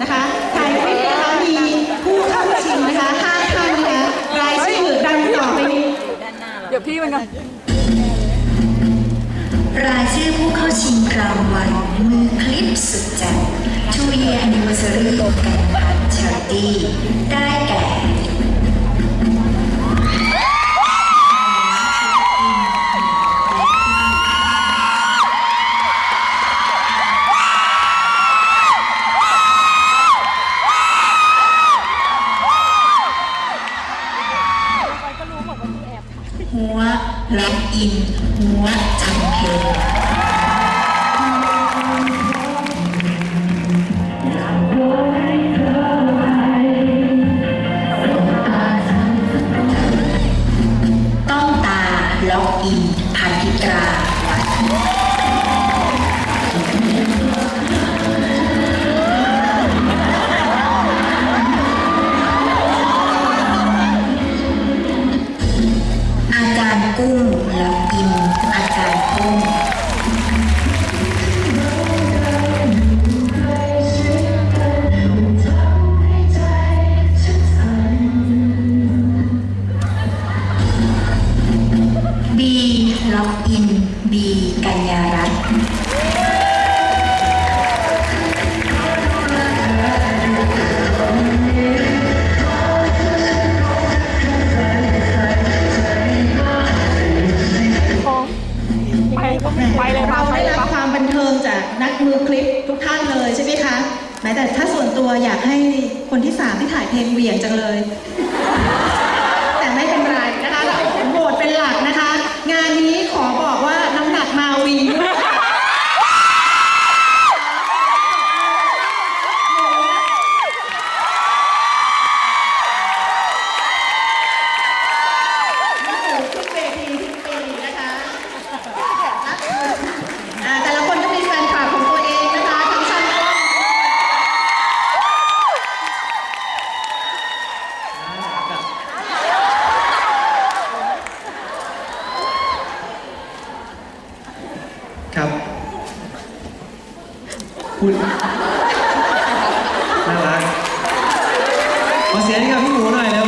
นะคะถ่ายคลิปนะคะมีผู้เข้าชิงนะคะห้าท่านนะคะรายชื่อดังต่อไปนี้เดี๋ยวพี่มันกันรายชื่อผู้เข้าชิงรางวัลมือคลิปสุดแจ๋ว Two Year Anniversary กันพัน Charity ได้แก่ หัวล็อกอิน หัวจำเพลงต้องตาล็อกอินพันธิกราวัน นบีกัญญารัตน์ไปไปเลยมาเราไปได้เลยรับมาความบันเทิงจากนักมือคลิปทุกท่านเลยใช่ไหมคะแม้แต่ถ้าส่วนตัวอยากให้คนที่สามที่ถ่ายเพลงเหวี่ยงจังเลย แต่ไม่เป็นไรนะคะ เราโหวตเป็นหลักนะคะ งานนี้ คุณน่ารักมาเสียงให้กับพี่หมูหน่อยเร็ว